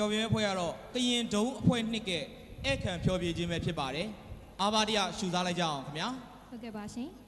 ဖြော်ပြပွဲကတော့ကရင်ဒုံအဖွဲ့နှစ်ကဲ့ဧကန်ဖြော်ပြခြင်းပဲဖြစ်ပါတယ်အာဘာတရရှူစားလိုက်ကြအောင်ခင်ဗျာဟုတ်ကဲ့ပါရှင်။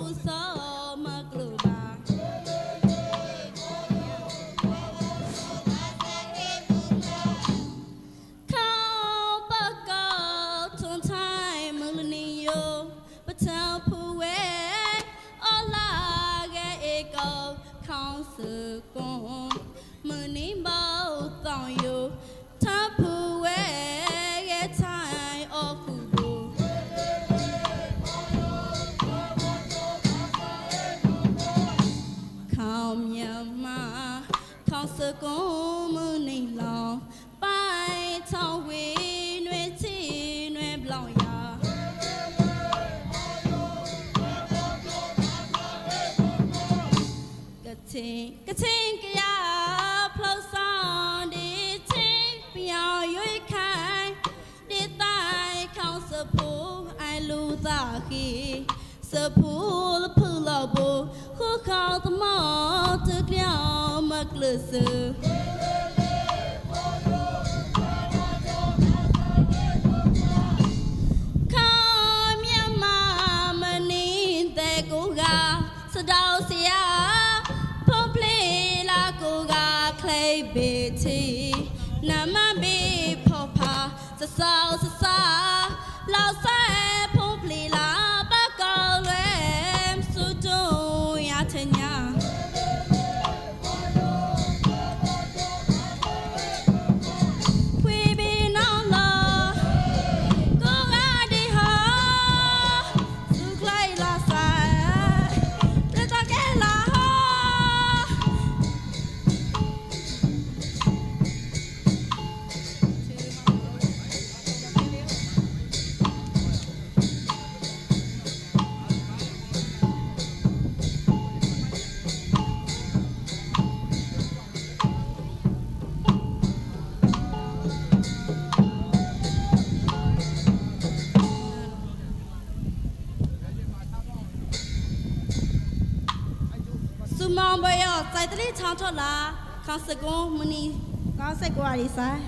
almoçar. ချီနာမဘေဖောဖာစဆောစ ဆောင်ဘယောစိုက်တလေးချောင်းထွက်လာခေါစကွန်မနီခေါစကွာရီဆိုင်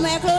I'm at